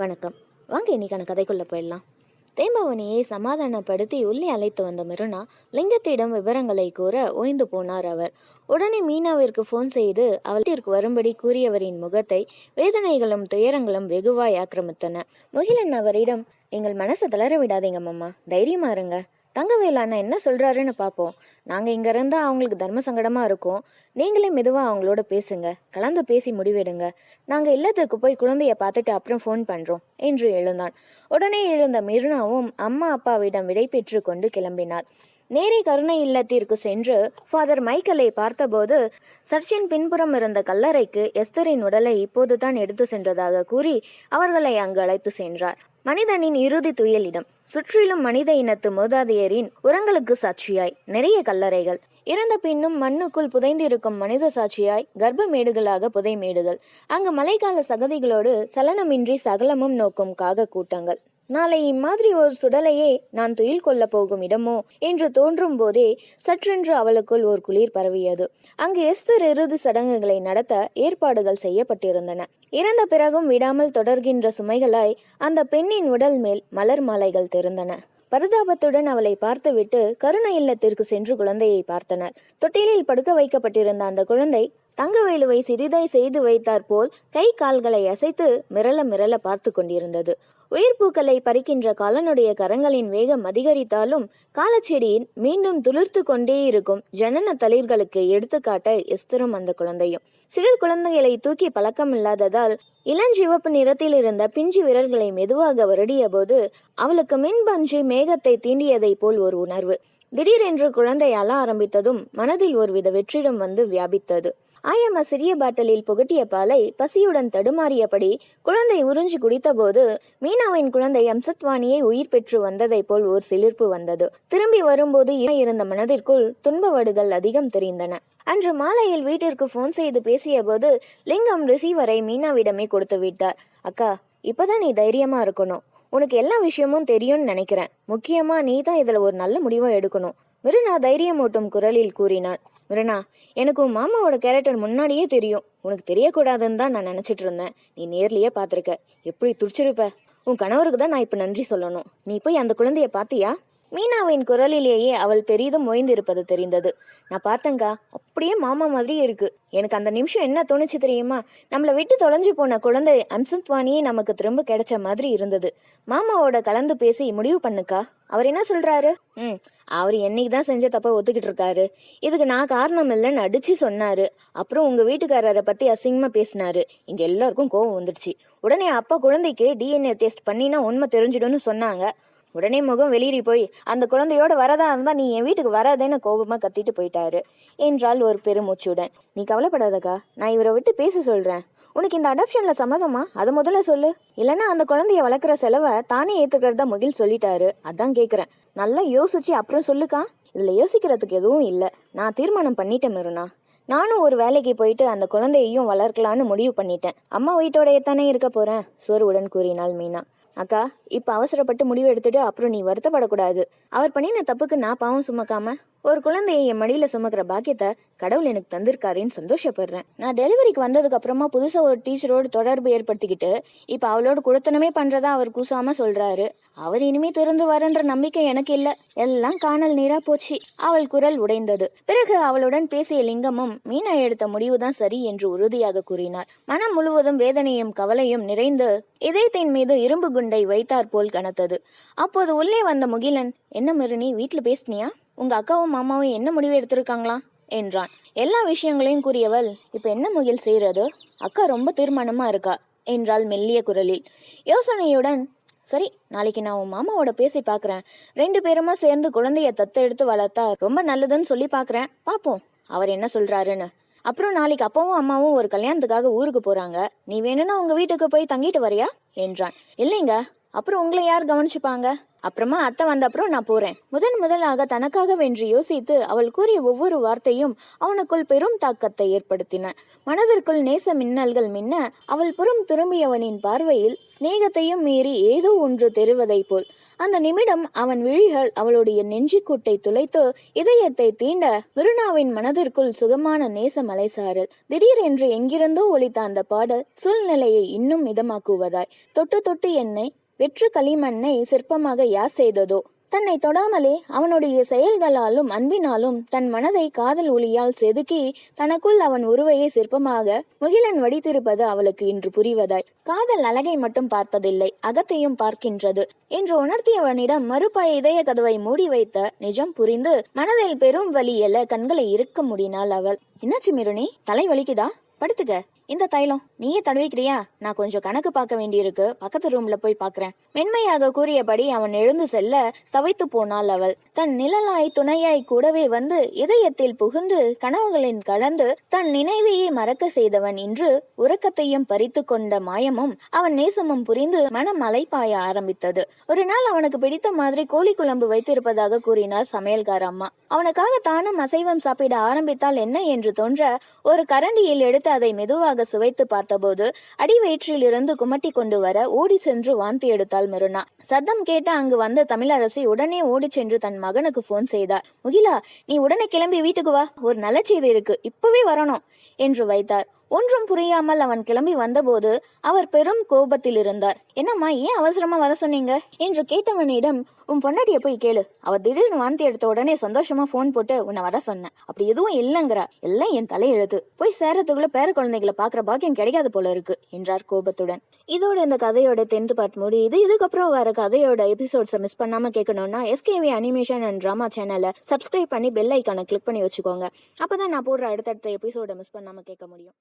வணக்கம். வாங்க இன்னைக்கான கதைக்குள்ளே போயிடலாம். தேம்பவனியை சமாதானப்படுத்தி உள்ளே அழைத்து வந்த மிருனா லிங்கத்திடம் விவரங்களை கூற ஓய்ந்து போனார் அவர். உடனே மீனாவிற்கு ஃபோன் செய்து அவளிற்கு வரும்படி கூறியவரின் முகத்தை வேதனைகளும் துயரங்களும் வெகுவாய் ஆக்கிரமித்தன. முகிலன் அவரிடம் எங்கள் மனசை தளர விடாதீங்க மம்மா தைரியமா இருங்க. தங்கவேல் அண்ணா என்ன சொல்றாருன்னு பார்ப்போம் நாங்கள் இங்கே இருந்தால் அவங்களுக்கு தர்ம சங்கடமாக இருக்கும். நீங்களே மெதுவாக அவங்களோட பேசுங்க. கலந்து பேசி முடிவெடுங்க. நாங்கள் இல்லத்துக்கு போய் குழந்தைய பார்த்துட்டு அப்புறம் ஃபோன் பண்ணுறோம் என்று எழுந்தான். உடனே எழுந்த மிருனாவும் அம்மா அப்பாவிடம் விடை பெற்று கொண்டு கிளம்பினார் நேரே கருணை இல்லத்திற்கு சென்று ஃபாதர் மைக்கேலை பார்த்தபோது சர்ச்சின் பின்புறம் இருந்த கல்லறைக்கு எஸ்தரின் உடலை இப்போதுதான் எடுத்து சென்றதாக கூறி அவர்களை அங்கு அழைத்து சென்றார். மனிதனின் இறுதி துயலிடம். சுற்றிலும் மனித இனத்து மூதாதையரின் உரங்களுக்கு சாட்சியாய் நிறைய கல்லறைகள். இறந்த பின்னும் மண்ணுக்குள் புதைந்திருக்கும் மனித சாட்சியாய் கர்ப்பமேடுகளாக புதைமேடுகள். அங்கு மழைக்கால சகதிகளோடு சலனமின்றி சகலமும் நோக்கும் காக கூட்டங்கள். நாளை இம்மாதிரி ஒரு சுடலையே நான் துயில் கொள்ளப் போகும் இடமோ என்று தோன்றும் போதே சற்றென்று அவளுக்குள் ஒரு குளிர் பரவியது. அங்கு எஸ்தர் இறுதி சடங்குகளை நடத்த ஏற்பாடுகள் செய்யப்பட்டிருந்தன. இறந்த பிறகும் விடாமல் தொடர்கின்ற சுமைகளாய் அந்த பெண்ணின் உடல் மேல் மலர் மாலைகள் தெரிந்தன. பரிதாபத்துடன் அவளை பார்த்துவிட்டு கருணை இல்லத்திற்கு சென்று குழந்தையை பார்த்தனர். தொட்டிலில் படுக்க வைக்கப்பட்டிருந்த அந்த குழந்தை தங்கவேலுவை சிறிதாய் செய்து வைத்தாற் போல் கை கால்களை அசைத்து மிரள மிரள பார்த்து கொண்டிருந்தது. உயிர் பூக்களை பறிக்கின்ற காலனுடைய கரங்களின் வேகம் அதிகரித்தாலும் காலச்செடியின் மீண்டும் துளிர்த்து கொண்டே இருக்கும் ஜனன தளிர்களுக்கு எடுத்துக்காட்ட எஸ்தரும் அந்த குழந்தையும். சிறு குழந்தைகளை தூக்கி பழக்கம் இல்லாததால் இளஞ்சிவப்பு நிறத்தில் இருந்த பிஞ்சு விரல்களை மெதுவாக வருடிய போது அவளுக்கு மின்பஞ்சு மேகத்தை தீண்டியதைப் போல் ஒரு உணர்வு. திடீரென்று குழந்தை அழ ஆரம்பித்ததும் மனதில் ஒருவித வெற்றிடம் வந்து வியாபித்தது. ஆயம்மா சிறிய பாட்டலில் புகட்டிய பாலை பசியுடன் தடுமாறியபடி குழந்தை உறிஞ்சி குடித்தபோது மீனாவின் குழந்தை அம்சத்வானியை உயிர் பெற்று வந்ததைப் போல் ஒரு சிலிர்ப்பு வந்தது. திரும்பி வரும்போது இருந்த மனதிற்குள் துன்பவடுகள் அதிகம் தெரிந்தன. அன்று மாலையில் வீட்டிற்கு போன் செய்து பேசியபோது லிங்கம் ரிசீவரை மீனாவிடமே கொடுத்து விட்டார். அக்கா இப்பதான் நீ தைரியமா இருக்கணும். உனக்கு எல்லா விஷயமும் தெரியும்னு நினைக்கிறேன். முக்கியமா நீ தான் இதுல ஒரு நல்ல முடிவை எடுக்கணும். மிருனா தைரியமூட்டும் குரலில் கூறினான் மிருனா எனக்கு உன் மாமாவோட கேரக்டர் முன்னாடியே தெரியும். உனக்கு தெரியக்கூடாதுன்னு தான் நான் நினைச்சிட்டு இருந்தேன். நீ நேர்லயே பார்த்துருக்க. எப்படி துடிச்சிருப்ப? உன் கணவருக்கு தான் நான் இப்ப நன்றி சொல்லணும். நீ போய் அந்த குழந்தைய பாத்தியா மீனாவின் குரலிலேயே அவள் பெரிதும் ஓய்ந்திருப்பது தெரிந்தது. நான் பார்த்தேங்க அப்படியே மாமா மாதிரி இருக்கு. எனக்கு அந்த நிமிஷம் என்ன தோணுச்சு தெரியுமா? நம்மளை விட்டு தொலைஞ்சு போன குழந்தை அம்சத்வானியே நமக்கு திரும்ப கிடைச்ச மாதிரி இருந்தது. மாமாவோட கலந்து பேசி முடிவு பண்ணுக்கா? அவர் என்ன சொல்றாரு? ம் அவர் என்னைக்கு தான் செஞ்ச தப்ப ஒத்துக்கிட்டு இருக்காரு. இதுக்கு நான் காரணம் இல்லைன்னு அடிச்சு சொன்னாரு. அப்புறம் உங்க வீட்டுக்காரரை பத்தி அசிங்கமா பேசினாரு. இங்க எல்லாருக்கும் கோவம் வந்துடுச்சு. உடனே அப்பா குழந்தைக்கு டிஎன்ஏ டெஸ்ட் பண்ணினா உண்மை தெரிஞ்சிடும்னு சொன்னாங்க. உடனே முகம் வெளியேறி போய் அந்த குழந்தையோட வரதா இருந்தா நீ என் வீட்டுக்கு வராதேன்னு கோபமா கத்திட்டு போயிட்டாரு. என்றால் ஒரு பெருமூச்சுடன். நீ கவலைப்படாதக்கா நான் இவரை விட்டு பேச சொல்றேன். உனக்கு இந்த அடாப்ஷன்ல சம்மதமா? அதை முதல்ல சொல்லு. இல்லைன்னா அந்த குழந்தைய வளர்க்குற செலவை தானே ஏத்துக்கிறதா முகில் சொல்லிட்டாரு. அதான் கேக்குறேன். நல்லா யோசிச்சு அப்புறம் சொல்லுக்கா. இதுல யோசிக்கிறதுக்கு எதுவும் இல்ல. நான் தீர்மானம் பண்ணிட்டேன் மிருனா. நானும் ஒரு வேலைக்கு போயிட்டு அந்த குழந்தையையும் வளர்க்கலான்னு முடிவு பண்ணிட்டேன். அம்மா வீட்டோடய தானே இருக்க போறேன் சோர்வுடன் கூறினாள் மீனா. அக்கா இப்ப அவசரப்பட்டு முடிவு எடுத்துட்டு அப்புறம் நீ வருத்தப்படக்கூடாது. அவர் பண்ணின தப்புக்கு நான் பாவம் சுமக்காம ஒரு குழந்தையை என் மடியில சுமக்கிற பாக்கியத்தை கடவுள் எனக்கு தந்திருக்காருன்னு சந்தோஷப்படுறேன். நான் டெலிவரிக்கு வந்ததுக்கு அப்புறமா புதுசா ஒரு டீச்சரோடு தொடர்பு ஏற்படுத்திக்கிட்டு இப்ப அவளோட குடுத்தனமே பண்றதா அவர் கூசாம சொல்றாரு. அவர் இனிமே திறந்து வரன்ற நம்பிக்கை எனக்கு இல்ல. எல்லாம் காணல் நீரா போச்சு. அவள் குரல் உடைந்தது. பிறகு அவளுடன் பேசிய லிங்கமும் மீனா எடுத்த முடிவுதான் சரி என்று உறுதியாக கூறினார். மனம் முழுவதும் வேதனையும் கவலையும் நிறைந்து இதயத்தின் மீது இரும்பு குண்டை வைத்தாற் போல் கனத்தது. அப்போது உள்ளே வந்த முகிலன் என்ன மிருனி வீட்டுல பேசினியா? உங்க அக்காவும் மாமாவும் என்ன முடிவு எடுத்திருக்காங்களா? என்றான். எல்லா விஷயங்களையும் கூறியவள் இப்ப என்ன முகில் செய்யறது அக்கா ரொம்ப தீர்மானமா இருக்கா? என்றாள் மெல்லிய குரலில். யோசனையுடன் சரி நாளைக்கு நான் உன் மாமாவோட பேசி பார்க்குறேன் ரெண்டு பேருமா சேர்ந்து குழந்தைய தத்தெடுத்து வளர்த்தா ரொம்ப நல்லதுன்னு சொல்லி பார்க்குறேன் பாப்போம் அவர் என்ன சொல்றாருன்னு. அப்புறம் நாளைக்கு அப்பாவும் அம்மாவும் ஒரு கல்யாணத்துக்காக ஊருக்கு போறாங்க. நீ வேணும்னா உங்க வீட்டுக்கு போய் தங்கிட்டு வரியா? என்றான். இல்லைங்க அப்புறம் உங்களை யார் கவனிச்சுப்பாங்க? அப்புறமா அத்தை வந்த அப்புறம் நான் போறேன். முதன் முதலாக தனக்காக வென்று யோசித்து அவள் கூறிய ஒவ்வொரு வார்த்தையும் அவனுக்குள் பெரும் தாக்கத்தை ஏற்படுத்தின. மனதிற்குள் நேச மின்னல்கள் மின்ன அவள் புறம் திரும்பியவனின் பார்வையில் சிநேகத்தையும் மீறி ஏதோ ஒன்று தெரிவதைப் போல். அந்த நிமிடம் அவன் விழிகள் அவளுடைய நெஞ்சிக்கூட்டை துளைத்து இதயத்தை தீண்ட மிருனாவின் மனதிற்குள் சுகமான நேச மலைசாரல். திடீரென்று எங்கிருந்தோ ஒலித்த அந்த பாடல் சூழ்நிலையை இன்னும் மிதமாக்குவதாய் தொட்டு தொட்டு என்னை வெற்று களிமண்ணை சிற்பமாக யார் செய்ததோ? தன்னை தொடாமலே அவனுடைய செயல்களாலும் அன்பினாலும் தன் மனதை காதல் ஒளியால் செதுக்கி தனக்குள் அவன் உருவையை சிற்பமாக முகிலன் வடித்திருப்பது அவளுக்கு இன்று புரிவதாய். காதல் அழகை மட்டும் பார்ப்பதில்லை அகத்தையும் பார்க்கின்றது என்று உணர்த்தியவனிடம் மறுபாய இதய கதவை மூடி வைத்த நிஜம் புரிந்து மனதில் பெரும் வலி எல கண்களை இருக்க முடியினாள் அவள். என்னாச்சு மிருனி? தலை வலிக்குதா? படுத்துக்க. இந்த தைலம் நீயே தடவிக்கிறியா? நான் கொஞ்சம் கணக்கு பார்க்க வேண்டியிருக்கு. பக்கத்து ரூம்ல போய் பாக்குறேன் மென்மையாக கூறியபடி அவன் எழுந்து செல்ல தவித்து போனாள் அவள். தன் நிழலாய் துணையாய் கூடவே வந்து இதயத்தில் புகுந்து கனவுகளின் கலந்து தன் நினைவையே மறக்க செய்தவன் இன்று உறக்கத்தையும் பறித்து கொண்ட மாயமும் அவன் நேசமும் புரிந்து மனம் அலைப்பாய ஆரம்பித்தது. ஒரு நாள் அவனுக்கு பிடித்த மாதிரி கோழி குழம்பு வைத்திருப்பதாக கூறினார் சமையல்கார அம்மா. அவனுக்காக தானும் அசைவம் சாப்பிட ஆரம்பித்தால் என்ன என்று தோன்ற ஒரு கரண்டியில் எடுத்து அதை மெதுவாக சுவைத்து பார்த்தபோது அடி வயிற்றில் இருந்து குமட்டி கொண்டு வர ஓடி சென்று வாந்தி எடுத்தாள் மிருனா. சத்தம் கேட்டு அங்கு வந்த தமிழரசி உடனே ஓடி சென்று தன் மகனுக்கு போன் செய்தார். முகிலா நீ உடனே கிளம்பி வீட்டுக்கு வா. ஒரு நல்ல செய்தி இருக்கு. இப்பவே வரணும் என்று வைத்தார். ஒன்றும் புரியாமல் அவன் கிளம்பி வந்தபோது அவர் பெரும் கோபத்தில் இருந்தார். என்னம்மா ஏன் அவசரமா வர சொன்னீங்க? என்று கேட்டவனிடம் உன் பொண்டாட்டிய போய் கேளு. அவ திடீர்னு வாந்தி எடுத்த உடனே சந்தோஷமா ஃபோன் போட்டு உன்னை வர சொன்னேன் அப்படி எதுவும் இல்லைங்கிறா. எல்லாம் என் தலையெழுத்து. போய் சேரத்துக்குள்ள பேர குழந்தைகளை பாக்குற பாக்கியம் கிடைக்காது போல இருக்கு என்றார் கோபத்துடன். இதோட இந்த கதையோட டென்த் பார்ட் முடியுது. இதுக்கப்புறம் வர கதையோட எபிசோட்ஸை மிஸ் பண்ணாம கேட்கணும்னா எஸ்கேவி அனிமேஷன் அண்ட் ட்ராமா சேனலை சப்ஸ்கிரைப் பண்ணி பெல் ஐக்கானை கிளிக் பண்ணி வச்சுக்கோங்க. அப்பதான் நான் போடுற அடுத்தடுத்த எபிசோட மிஸ் பண்ணாம கேட்க முடியும்.